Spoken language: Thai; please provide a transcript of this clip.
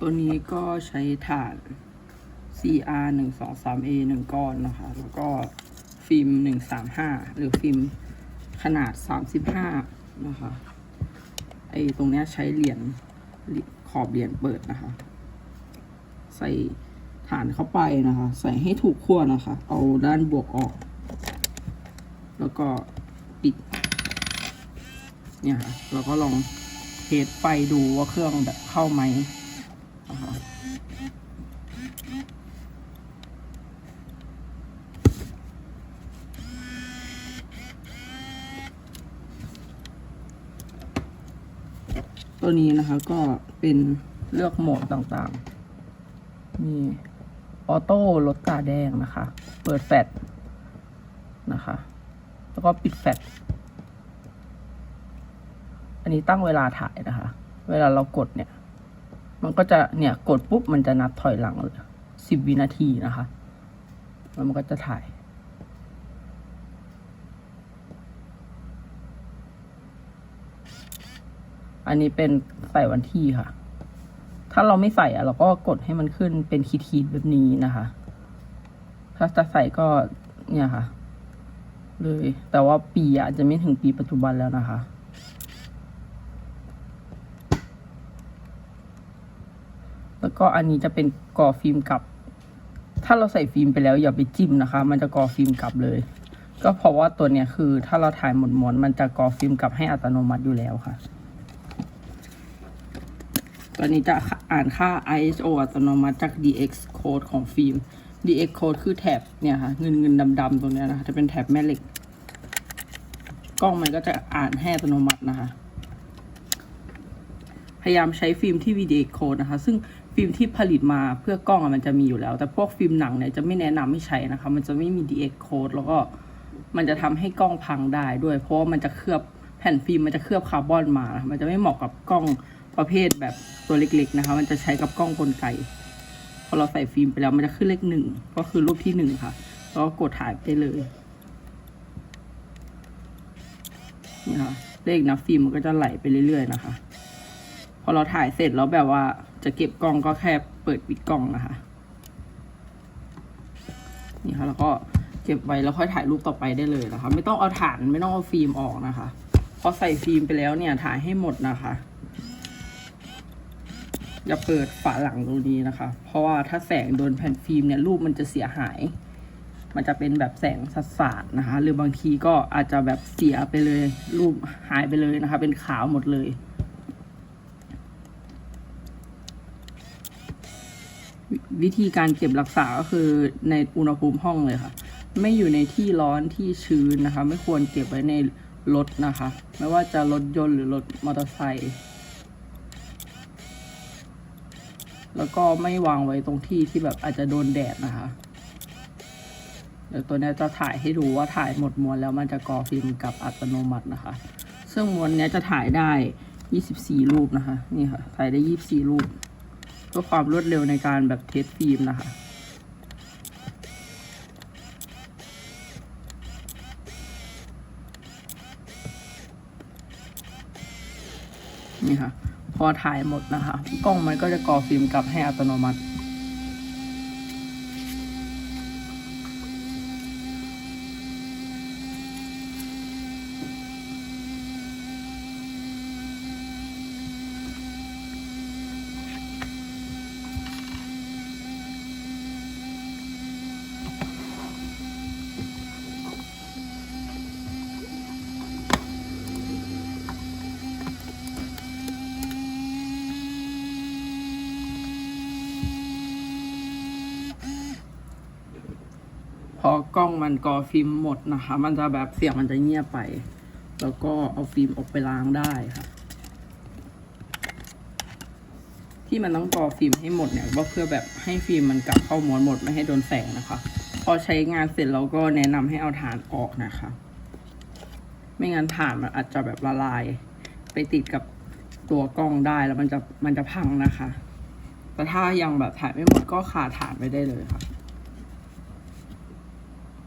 ตัวนี้ก็ใช้ถ่าน CR หนึ่งสองสาม A หนึ่งก้อนนะคะ แล้วก็ฟิล์มหนึ่งสามห้าหรือฟิล์มขนาดสามสิบห้านะคะ ไอตรงเนี้ยใช้เหรียญขอบเหรียญเปิดนะคะ ใส่ฐานเข้าไปนะคะ ใส่ให้ถูกขั้วนะคะ เอาด้านบวกออก แล้วก็ปิด เนี่ยค่ะเราก็ลองเทสไฟดูว่าเครื่องแบบเข้าไหม ตัวนี้นะคะก็เป็นเลือกโหมดต่างๆ มีออโต้ลดตาแดงนะคะ เปิดแฟลชนะคะ แล้วก็ปิดแฟลชอันนี้ตั้งเวลาถ่ายนะคะ เวลาเรากดเนี่ย มันก็จะเนี่ยกดปุ๊บมันจะนับถอยหลังเลยสิบวินาทีนะคะ แล้วมันก็จะถ่าย อันนี้เป็นใส่วันที่ค่ะ ถ้าเราไม่ใส่อะเราก็กดให้มันขึ้นเป็นขีดๆแบบนี้นะคะ ถ้าจะใส่ก็เนี่ยค่ะ เลย แต่ว่าปีอาจจะไม่ถึงปีปัจจุบันแล้วนะคะ แล้วก็อันนี้จะเป็นก่อฟิล์มกลับ ถ้าเราใส่ฟิล์มไปแล้วอย่าไปจิ้มนะคะ มันจะก่อฟิล์มกลับเลย ก็เพราะว่าตัวเนี้ยคือ ถ้าเราถ่ายหมดม้วนมันจะก่อฟิล์มกลับให้อัตโนมัติอยู่แล้วค่ะ ตัวนี้จะอ่านค่า ISO อัตโนมัติจาก DX code ของฟิล์ม DX code คือแถบเนี่ยค่ะเงินเงินดำๆตรงเนี้ยนะคะจะเป็นแถบแม่เหล็ก กล้องมันก็จะอ่านให้อัตโนมัตินะคะพยายามใช้ฟิล์มที่ VDX code นะคะ ซึ่ง ฟิล์มที่ผลิตมาเพื่อกล้องมันจะมีอยู่แล้ว แต่พวกฟิล์มหนังเนี่ยจะไม่แนะนำให้ใช้นะคะ มันจะไม่มี DX code แล้วก็มันจะทำให้กล้องพังได้ด้วย เพราะว่ามันจะเคลือบแผ่นฟิล์มมันจะเคลือบคาร์บอนมา มันจะไม่เหมาะกับกล้องประเภทแบบตัวเล็กๆนะคะ มันจะใช้กับกล้องกลไก พอเราใส่ฟิล์มไปแล้วมันจะขึ้นเลขหนึ่งก็คือรูปที่หนึ่งค่ะ แล้วก็กดถ่ายไปเลยนี่ค่ะเลขนะฟิล์มมันก็จะไหลไปเรื่อยๆนะคะ พอเราถ่ายเสร็จแล้วแบบว่า จะเก็บกล้องก็แค่เปิดปิดกล้องนะคะ นี่ค่ะแล้วก็เก็บไว้แล้วค่อยถ่ายรูปต่อไปได้เลยนะคะ ไม่ต้องเอาฐานไม่ต้องเอาฟิล์มออกนะคะพอใส่ฟิล์มไปแล้วเนี่ยถ่ายให้หมดนะคะอย่าเปิดฝาหลังตรงนี้นะคะ เพราะว่าถ้าแสงโดนแผ่นฟิล์มเนี่ยรูปมันจะเสียหาย มันจะเป็นแบบแสงสาดนะคะ หรือบางทีก็อาจจะแบบเสียไปเลย รูปหายไปเลยนะคะ เป็นขาวหมดเลย วิธีการเก็บรักษาก็คือในอุณหภูมิห้องเลยค่ะ ไม่อยู่ในที่ร้อนที่ชื้นนะคะ ไม่ควรเก็บไว้ในรถนะคะ ไม่ว่าจะรถยนต์หรือรถมอเตอร์ไซค์แล้วก็ไม่วางไว้ตรงที่ที่แบบอาจจะโดนแดดนะคะ เดี๋ยวตัวนี้จะถ่ายให้ดูว่าถ่ายหมดมวลแล้วมันจะกอฟิล์มกับอัตโนมัตินะคะ ซึ่งมวลนี้จะถ่ายได้ 24 รูปนะคะ นี่ค่ะ ถ่ายได้ 24 รูป เพื่อความรวดเร็วในการแบบเทสฟิล์มนะคะนี่ค่ะ พอถ่ายหมดนะคะ กล้องมันก็จะก่อฟิล์มกลับให้อัตโนมัติ อกล้องมันกอฟิล์มหมดนะคะ มันจะแบบเสียงมันจะเงียบไป แล้วก็เอาฟิล์มออกไปล้างได้ค่ะ ที่มันต้องกอฟิล์มให้หมดเนี่ยก็เพื่อแบบให้ฟิล์มมันกลับเข้าม้วนหมดไม่ให้โดนแสงนะคะ พอใช้งานเสร็จเราก็แนะนำให้เอาฐานออกนะคะ ไม่งั้นฐานมันอาจจะแบบละลาย ไปติดกับตัวกล้องได้แล้วมันจะมันจะพังนะคะ แต่ถ้ายังแบบถ่ายไม่หมดก็ขาฐานไปได้เลยค่ะ